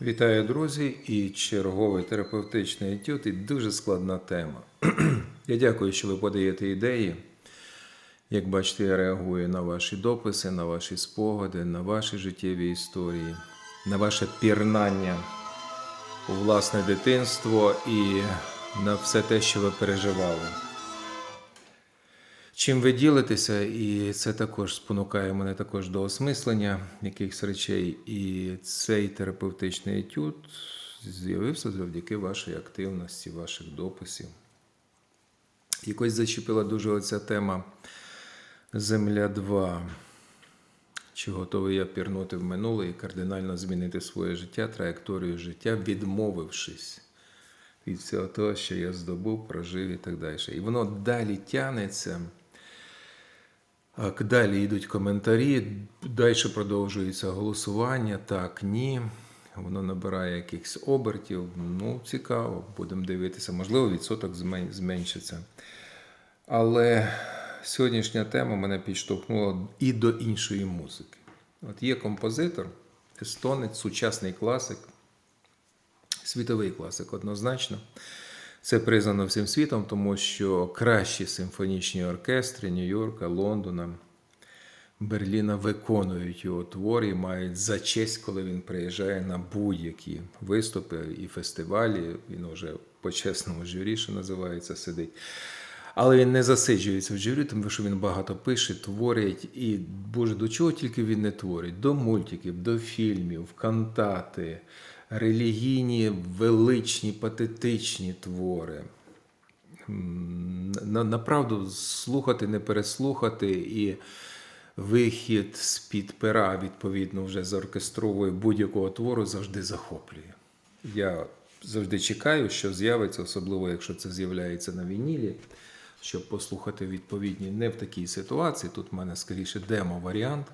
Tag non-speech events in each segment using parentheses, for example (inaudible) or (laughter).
Вітаю, друзі, і черговий терапевтичний етюд, і дуже складна тема. (clears throat) Я дякую, що ви подаєте ідеї. Як бачите, я реагую на ваші дописи, на ваші спогади, на ваші життєві історії, на ваше пірнання у власне дитинство і на все те, що ви переживали. Чим ви ділитеся, і це також спонукає мене також до осмислення якихось речей. І цей терапевтичний етюд з'явився завдяки вашій активності, ваших дописів. Якось зачепила дуже оця тема Земля 2. Чи готовий я пірнути в минуле і кардинально змінити своє життя, траєкторію життя, відмовившись від всього того, що я здобув, прожив і так далі. І воно далі тянеться. Далі йдуть коментарі, далі продовжується голосування. Так, ні. Воно набирає якихось обертів. Ну, цікаво, будемо дивитися. Можливо, відсоток зменшиться. Але сьогоднішня тема мене підштовхнула і до іншої музики. От є композитор, естонець, сучасний класик, світовий класик однозначно. Це признано всім світом, тому що кращі симфонічні оркестри Нью-Йорка, Лондона, Берліна виконують його твори і мають за честь, коли він приїжджає на будь-які виступи і фестивалі. Він вже по чесному журі, що називається, сидить. Але він не засиджується в журі, тому що він багато пише, творить. І, Боже, до чого тільки він не творить? До мультиків, до фільмів, кантати, релігійні, величні, патетичні твори. Направду слухати, не переслухати, і вихід з-під пера, відповідно, вже заоркестровує будь-якого твору, завжди захоплює. Я завжди чекаю, що з'явиться, особливо якщо це з'являється на вінілі, щоб послухати відповідні не в такій ситуації. Тут в мене скоріше демо-варіант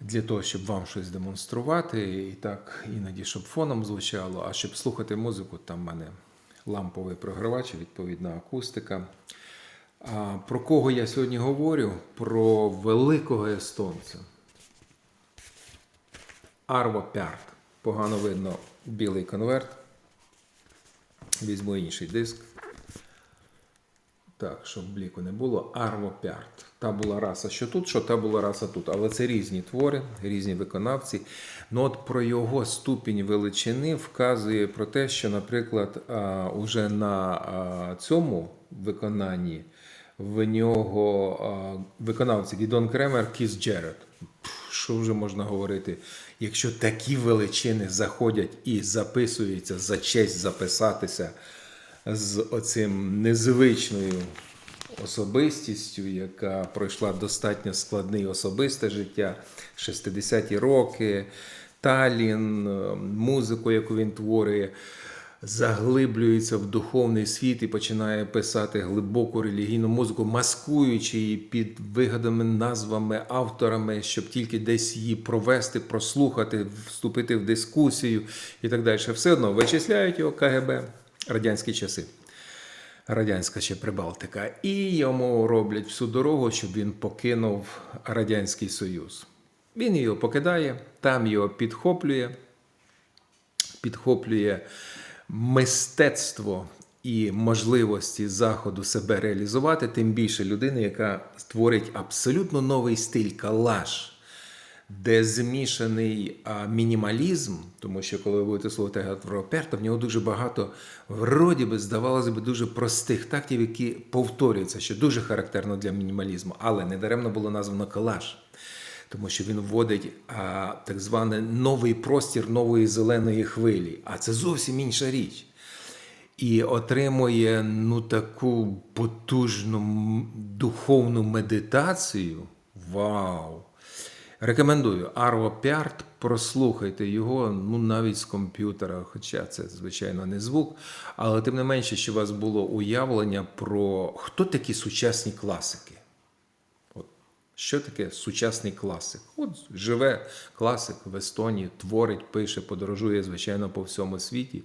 для того, щоб вам щось демонструвати, і так іноді, щоб фоном звучало, а щоб слухати музику, там в мене ламповий програвач, відповідна акустика. А про кого я сьогодні говорю? Про великого естонця. Арво Пярт. Погано видно білий конверт. Візьму інший диск. Так, щоб бліку не було. Арво Пярт. Та була раса, що тут, що та була раса тут. Але це різні твори, різні виконавці. Ну от про його ступінь величини вказує про те, що, наприклад, уже на цьому виконанні в нього виконавці Гідон Кремер, Кіс Джеред. Що вже можна говорити? Якщо такі величини заходять і записуються за честь записатися з оцим незвичною особистістю, яка пройшла достатньо складне особисте життя, 60-ті роки, Талін, музику, яку він творює, заглиблюється в духовний світ і починає писати глибоку релігійну музику, маскуючи її під вигаданими назвами, авторами, щоб тільки десь її провести, прослухати, вступити в дискусію і так далі. Все одно вичисляють його КГБ радянські часи. Радянська ще Прибалтика, і йому роблять всю дорогу, щоб він покинув Радянський Союз. Він його покидає, там його підхоплює, підхоплює мистецтво і можливості заходу себе реалізувати, тим більше людини, яка створить абсолютно новий стиль калаш, де змішаний мінімалізм, тому що коли ви будете слухати Перта, в нього дуже багато, вроді би, здавалося б, дуже простих тактів, які повторюються, що дуже характерно для мінімалізму, але недаремно було названо калаш. Тому що він вводить а, так званий новий простір нової зеленої хвилі. А це зовсім інша річ. І отримує ну, таку потужну духовну медитацію. Вау! Рекомендую Арво Пярт, прослухайте його, ну навіть з комп'ютера, хоча це, звичайно, не звук, але тим не менше, що у вас було уявлення про хто такі сучасні класики. Що таке сучасний класик? От живе класик в Естонії, творить, пише, подорожує, звичайно, по всьому світі,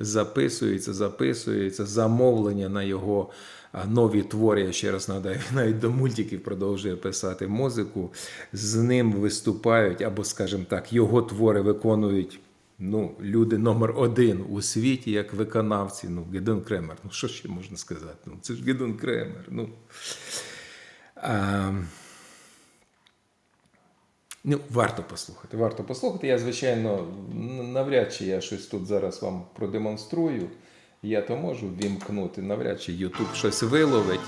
записується, записується, замовлення на його нові твори, я ще раз нагадаю, навіть до мультиків продовжує писати музику. З ним виступають, або, скажімо так, його твори виконують ну, люди номер один у світі, як виконавці. Ну, Гедон Кремер. Ну, що ще можна сказати? Ну, це ж Гедон Кремер. Ну, а, ну, варто послухати. Варто послухати. Я, звичайно, навряд чи я щось тут зараз вам продемонструю. Я то можу вімкнути, навряд чи YouTube щось виловить.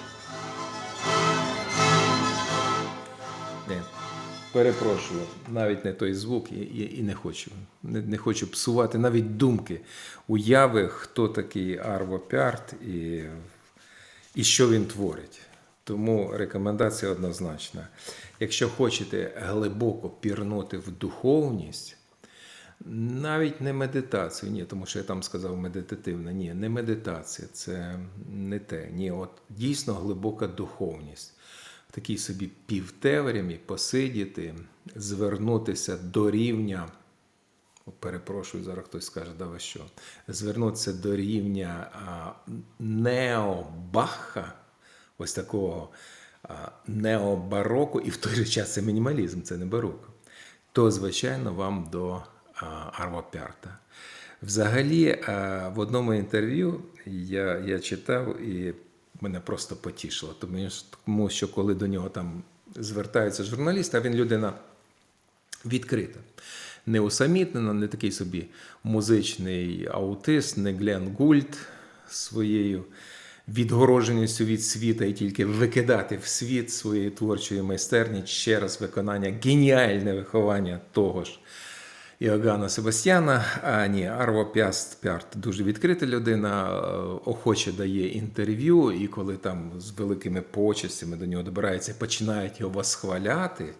Ні. Перепрошую, навіть не той звук і, і, і не хочу. Не, не хочу псувати навіть думки, уяви, хто такий Арво Пярт і, і що він творить. Тому рекомендація однозначна. Якщо хочете глибоко пірнути в духовність, навіть не медитацію, ні, тому що я там сказав медитативна. Ні, не медитація, це не те. Ні, от дійсно глибока духовність. В такій собі півтеврямі посидіти, звернутися до рівня. Перепрошую, зараз хтось скаже, да ви що? Звернутися до рівня необаха, ось такого а, необароку, і в той же час це мінімалізм, це не бароко, то, звичайно, вам до Арво. Взагалі, в одному інтерв'ю я, я читав і мене просто потішило, тому що коли до нього там звертаються журналісти, а він людина відкрита. Не усамітнена, не такий собі музичний аутист, не Глен Гульт своєю відгороженістю від світа і тільки викидати в світ своєї творчої майстерні ще раз виконання, геніальне виховання того ж Іоганна Себастьяна. А ні, Арво Пяст Пярт дуже відкрита людина, е, охоче дає інтерв'ю, і коли там з великими почестями до нього добираються, починають його восхваляти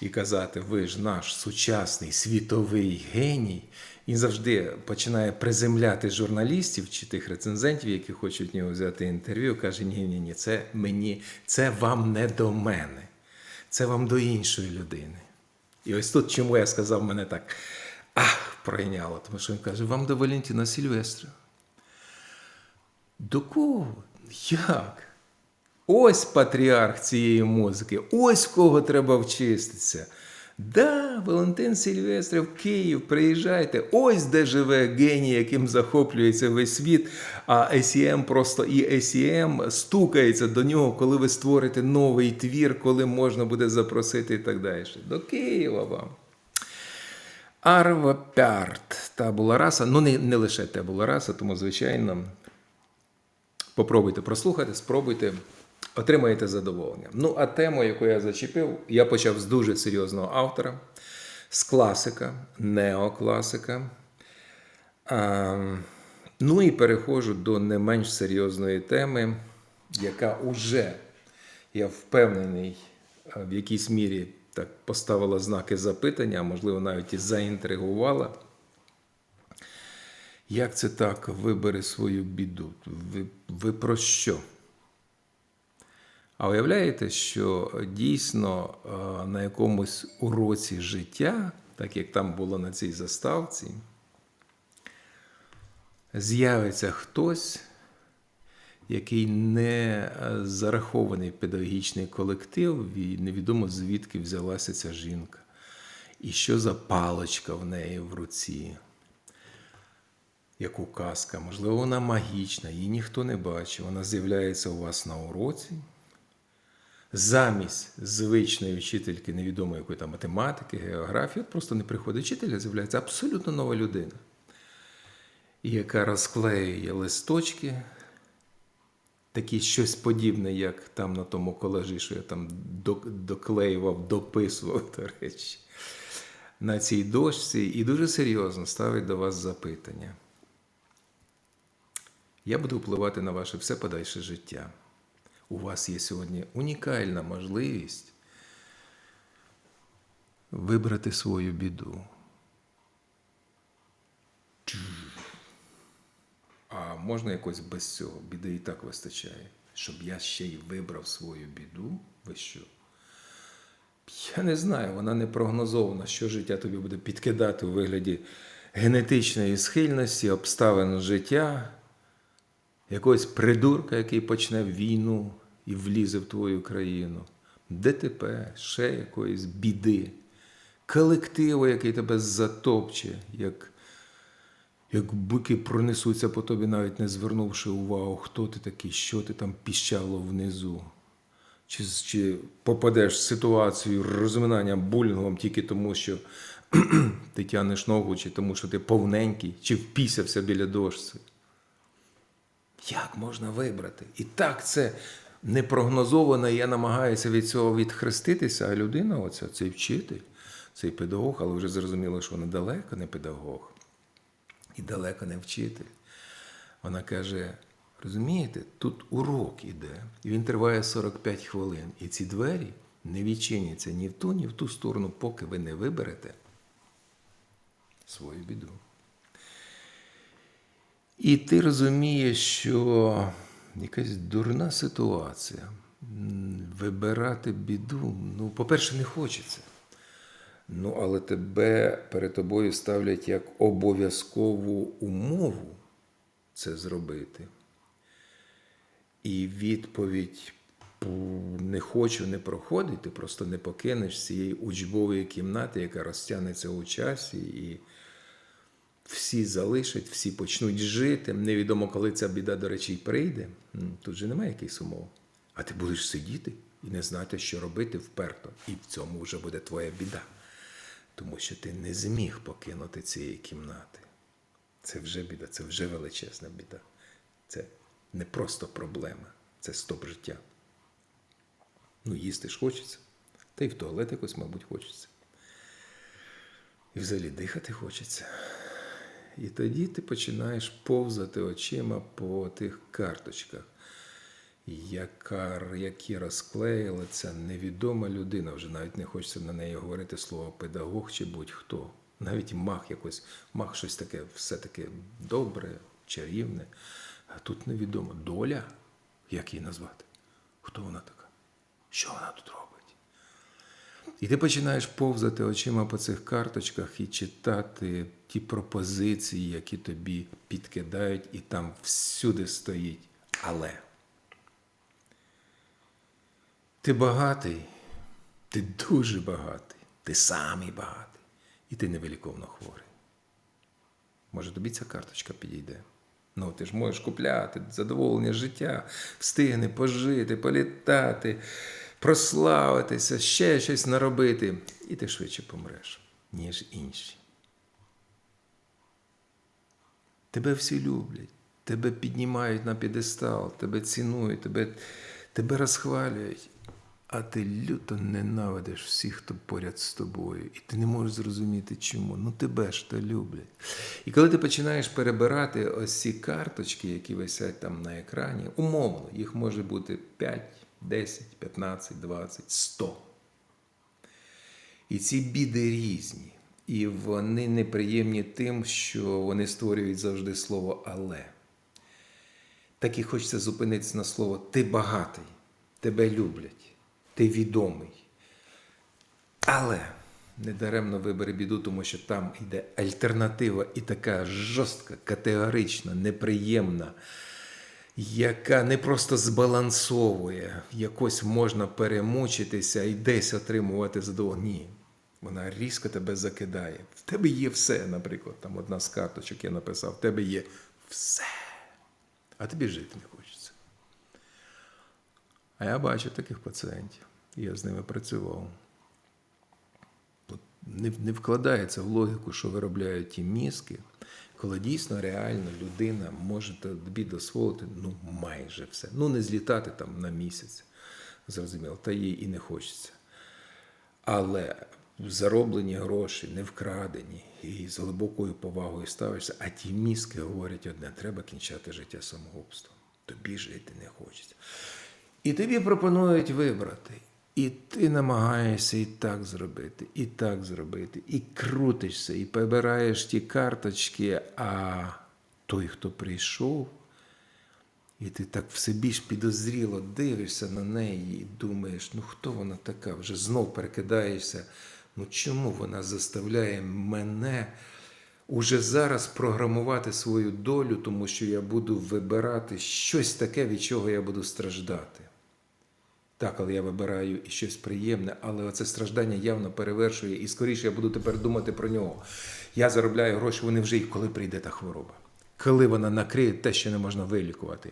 і казати, ви ж наш сучасний світовий геній. Він завжди починає приземляти журналістів чи тих рецензентів, які хочуть в нього взяти інтерв'ю. Каже: ні, ні, ні, це мені, це вам не до мене, це вам до іншої людини. І ось тут чому я сказав, мене так ах, пройняло, тому що він каже: вам до Валентина Сільвестра. До кого? Як? Ось патріарх цієї музики, ось кого треба вчиститися. Да, Валентин Сільвестрів, Київ, приїжджайте, ось де живе геній, яким захоплюється весь світ, а ACM просто і ACM стукається до нього, коли ви створите новий твір, коли можна буде запросити і так далі. До Києва вам. Арва Пярт, табула раса. Ну, не, не лише табула раса, тому, звичайно, Попробуйте прослухати, спробуйте, отримаєте задоволення. Ну, а тему, яку я зачепив, я почав з дуже серйозного автора, з класика, неокласика. А, ну і переходжу до не менш серйозної теми, яка уже, я впевнений, в якійсь мірі так поставила знаки запитання, а можливо, навіть і заінтригувала. Як це так вибери свою біду? Ви, ви про що? А уявляєте, що дійсно е, на якомусь уроці життя, так як там було на цій заставці, з'явиться хтось, який не е, зарахований педагогічний колектив, і невідомо звідки взялася ця жінка, і що за паличка в неї в руці як указка, можливо, вона магічна, її ніхто не бачив. Вона з'являється у вас на уроці. Замість звичної вчительки невідомої якої там математики, географії, от просто не приходить вчитель, а з'являється абсолютно нова людина, яка розклеює листочки, такі щось подібне, як там на тому колежі, що я там доклеював, дописував, до речі, на цій дошці, і дуже серйозно ставить до вас запитання. Я буду впливати на ваше все подальше життя. У вас є сьогодні унікальна можливість вибрати свою біду. А можна якось без цього? Біди і так вистачає. Щоб я ще й вибрав свою біду? Ви що? Я не знаю, вона не прогнозована, що життя тобі буде підкидати у вигляді генетичної схильності, обставин життя якогось придурка, який почне війну і влізе в твою країну, ДТП, ще якоїсь біди, колективу, який тебе затопче, як, як бики пронесуться по тобі, навіть не звернувши увагу, хто ти такий, що ти там піщало внизу. Чи, чи попадеш в ситуацію розминання булінгом тільки тому, що (clears throat) ти тянеш ногу, чи тому, що ти повненький, чи впісявся біля дошці. Як можна вибрати? І так це непрогнозовано, і я намагаюся від цього відхреститися, а людина, оця, цей вчитель, цей педагог, але вже зрозуміло, що вона далеко не педагог і далеко не вчитель. Вона каже: розумієте, тут урок іде, і він триває 45 хвилин. І ці двері не відчиняться ні в ту, ні в ту сторону, поки ви не виберете свою біду. І ти розумієш, що якась дурна ситуація. Вибирати біду, ну, по-перше, не хочеться. Ну, але тебе перед тобою ставлять як обов'язкову умову це зробити. І відповідь не хочу не проходить, ти просто не покинеш цієї учбової кімнати, яка розтягнеться у часі, і всі залишать, всі почнуть жити. Невідомо, коли ця біда, до речі, прийде. Тут же немає якихось умов. А ти будеш сидіти і не знати, що робити вперто. І в цьому вже буде твоя біда. Тому що ти не зміг покинути цієї кімнати. Це вже біда, це вже величезна біда. Це не просто проблема, це стоп життя. Ну, їсти ж хочеться. Та й в туалет якось, мабуть, хочеться. І взагалі дихати хочеться. І тоді ти починаєш повзати очима по тих карточках, яка, які розклеїла ця невідома людина. Вже навіть не хочеться на неї говорити слово педагог чи будь-хто. Навіть мах якось, мах щось таке, все таке добре, чарівне. А тут невідомо. Доля, як її назвати? Хто вона така? Що вона тут робить? І ти починаєш повзати очима по цих карточках і читати ті пропозиції, які тобі підкидають, і там всюди стоїть. Але ти багатий, ти дуже багатий, ти самий багатий, і ти невиліковно хворий. Може, тобі ця карточка підійде. Ну, ти ж можеш купляти задоволення життя, встигни пожити, політати, прославитися, ще щось наробити, і ти швидше помреш, ніж інші. Тебе всі люблять, тебе піднімають на підестал, тебе цінують, тебе, тебе розхвалюють, а ти люто ненавидиш всіх, хто поряд з тобою, і ти не можеш зрозуміти, чому. Ну тебе ж то люблять. І коли ти починаєш перебирати ось ці карточки, які висять там на екрані, умовно, їх може бути 5, 10, 15, 20, 100. І ці біди різні. І вони неприємні тим, що вони створюють завжди слово але. Так і хочеться зупинитися на слово ти багатий, тебе люблять, ти відомий. Але недаремно вибери біду, тому що там йде альтернатива і така жорстка, категорична, неприємна, яка не просто збалансовує, якось можна перемучитися і десь отримувати задоволення. Ні. Вона різко тебе закидає. В тебе є все, наприклад, там одна з карточок я написав, в тебе є все. А тобі жити не хочеться. А я бачив таких пацієнтів, я з ними працював. Не вкладається в логіку, що виробляють ті мізки, коли дійсно реально людина може тобі дозволити ну, майже все. Ну, не злітати там на місяць, зрозуміло, та їй і не хочеться. Але зароблені гроші, не вкрадені, і з глибокою повагою ставишся, а ті мізки говорять одне: треба кінчати життя самогубством. Тобі жити не хочеться. І тобі пропонують вибрати. І ти намагаєшся і так зробити, і так зробити, і крутишся, і побираєш ті карточки, а той, хто прийшов, і ти так все більш підозріло дивишся на неї і думаєш, ну хто вона така? Вже знов перекидаєшся. Ну чому вона заставляє мене уже зараз програмувати свою долю, тому що я буду вибирати щось таке, від чого я буду страждати? Так, але я вибираю і щось приємне, але оце страждання явно перевершує, і скоріше я буду тепер думати про нього. Я заробляю гроші, вони вже і коли прийде та хвороба. Коли вона накриє те, що не можна вилікувати.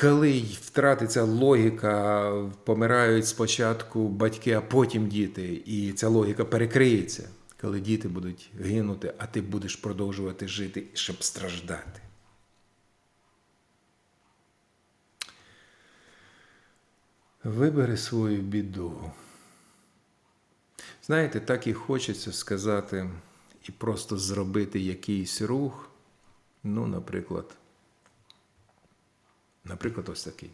Коли й втратиться логіка, помирають спочатку батьки, а потім діти, і ця логіка перекриється, коли діти будуть гинути, а ти будеш продовжувати жити, щоб страждати. Вибери свою біду. Знаєте, так і хочеться сказати і просто зробити якийсь рух. Ну, наприклад, наприклад, ось такий.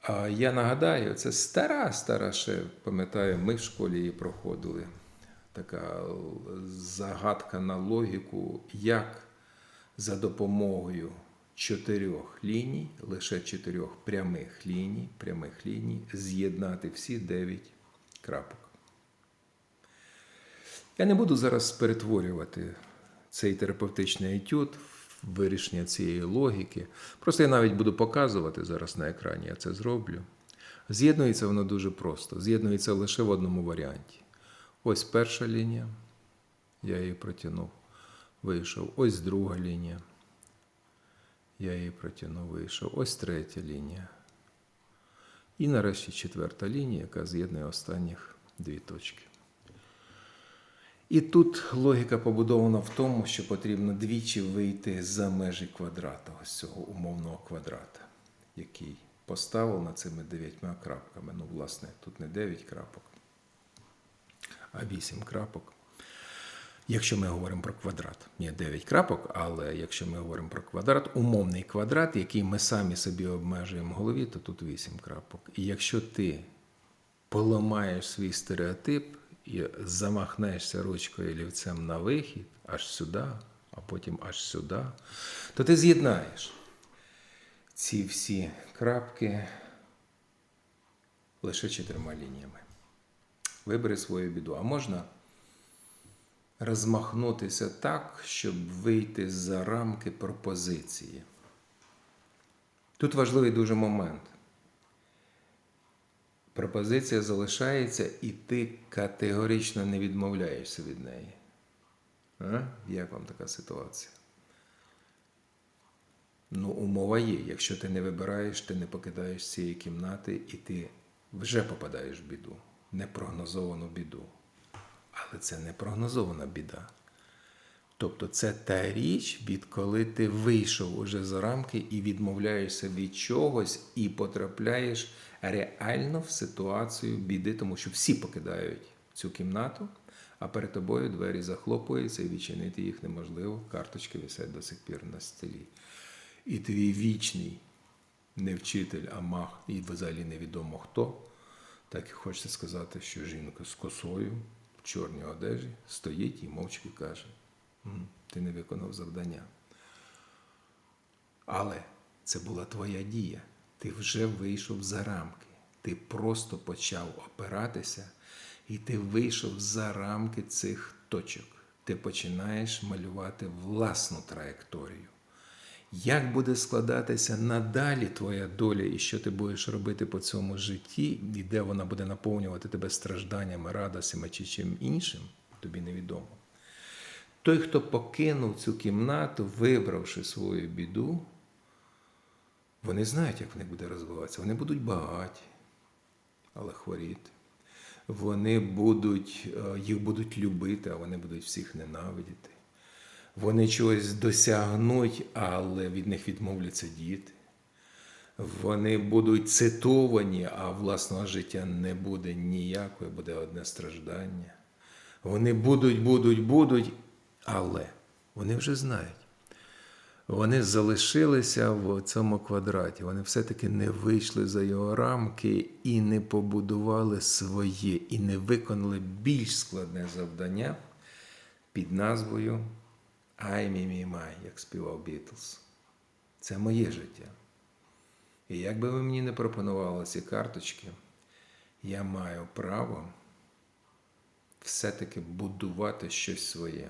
А я нагадаю, це стара, стара ще, пам'ятаю, ми в школі її проходили. Така загадка на логіку, як за допомогою чотирьох ліній, лише чотирьох прямих ліній, прямих ліній, з'єднати всі дев'ять крапок. Я не буду зараз перетворювати цей терапевтичний етюд в вирішення цієї логіки. Просто я навіть буду показувати зараз на екрані, я це зроблю. З'єднується воно дуже просто. З'єднується лише в одному варіанті. Ось перша лінія, я її протягнув, вийшов. Ось друга лінія. Я її протягнув, вийшов. Ось третя лінія. І нарешті четверта лінія, яка з'єднує останніх дві точки. І тут логіка побудована в тому, що потрібно двічі вийти за межі квадрата, ось цього умовного квадрата, який поставлено цими дев'ятьма крапками. Ну, власне, тут не дев'ять крапок, а вісім крапок. Якщо ми говоримо про квадрат, ні 9 крапок, але якщо ми говоримо про квадрат, умовний квадрат, який ми самі собі обмежуємо в голові, то тут 8 крапок. І якщо ти поламаєш свій стереотип і замахнешся ручкою олівцем на вихід, аж сюди, а потім аж сюди, то ти з'єднаєш ці всі крапки лише чотирма лініями. Вибери свою біду. А можна розмахнутися так, щоб вийти за рамки пропозиції. Тут важливий дуже момент. Пропозиція залишається, і ти категорично не відмовляєшся від неї. А? Як вам така ситуація? Ну, умова є. Якщо ти не вибираєш, ти не покидаєш цієї кімнати, і ти вже попадаєш в біду, непрогнозовану біду. Але це не прогнозована біда. Тобто це та річ, відколи ти вийшов уже за рамки і відмовляєшся від чогось, і потрапляєш реально в ситуацію біди, тому що всі покидають цю кімнату, а перед тобою двері захлопуються і відчинити їх неможливо. Карточки висять до сих пір на столі. І твій вічний не вчитель, а мах, і взагалі невідомо хто, так і хочеться сказати, що жінка з косою чорній одежі стоїть і мовчки каже: ти не виконав завдання. Але це була твоя дія. Ти вже вийшов за рамки. Ти просто почав опиратися, і ти вийшов за рамки цих точок. Ти починаєш малювати власну траєкторію. Як буде складатися надалі твоя доля, і що ти будеш робити по цьому житті, і де вона буде наповнювати тебе стражданнями, радостями чи чим іншим, тобі невідомо. Той, хто покинув цю кімнату, вибравши свою біду, вони знають, як в них буде розвиватися. Вони будуть багаті, але хворіти. Вони будуть, е, їх будуть любити, а вони будуть всіх ненавидіти. Вони чогось досягнуть, але від них відмовляться діти. Вони будуть цитовані, а власного життя не буде ніякої, буде одне страждання. Вони будуть, будуть, будуть, але вони вже знають. Вони залишилися в цьому квадраті. Вони все-таки не вийшли за його рамки і не побудували своє, і не виконали більш складне завдання під назвою I, me, me, my, як співав Бітлз. Це моє життя. І як би ви мені не пропонували ці карточки, я маю право все-таки будувати щось своє,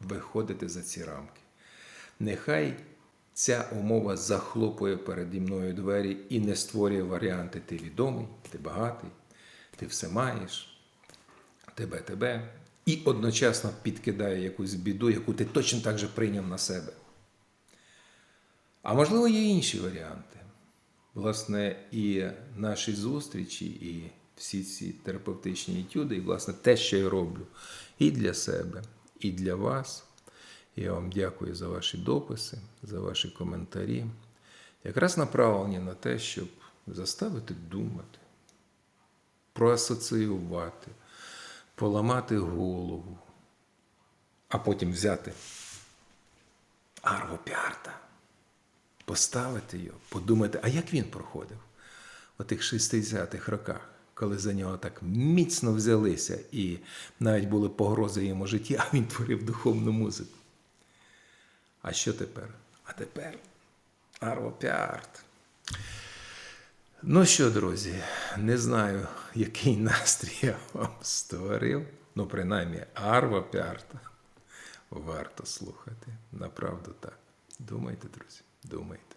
виходити за ці рамки. Нехай ця умова захлопує переді мною двері і не створює варіанти. Ти відомий, ти багатий, ти все маєш, тебе, тебе. І одночасно підкидає якусь біду, яку ти точно так же прийняв на себе. А можливо, є інші варіанти. Власне, і наші зустрічі, і всі ці терапевтичні етюди, і власне те, що я роблю і для себе, і для вас. Я вам дякую за ваші дописи, за ваші коментарі. Якраз направлені на те, щоб заставити думати, проасоціювати, поламати голову, а потім взяти Арво Піарта, поставити його, подумати, а як він проходив у тих 60-х роках, коли за нього так міцно взялися і навіть були погрози йому житті, а він творив духовну музику. А що тепер? А тепер Арво Піарт. Ну що, друзі, не знаю, який настрій я вам створив. Ну, принаймні, Арва Піарта варто слухати. Направду так. Думайте, друзі, думайте.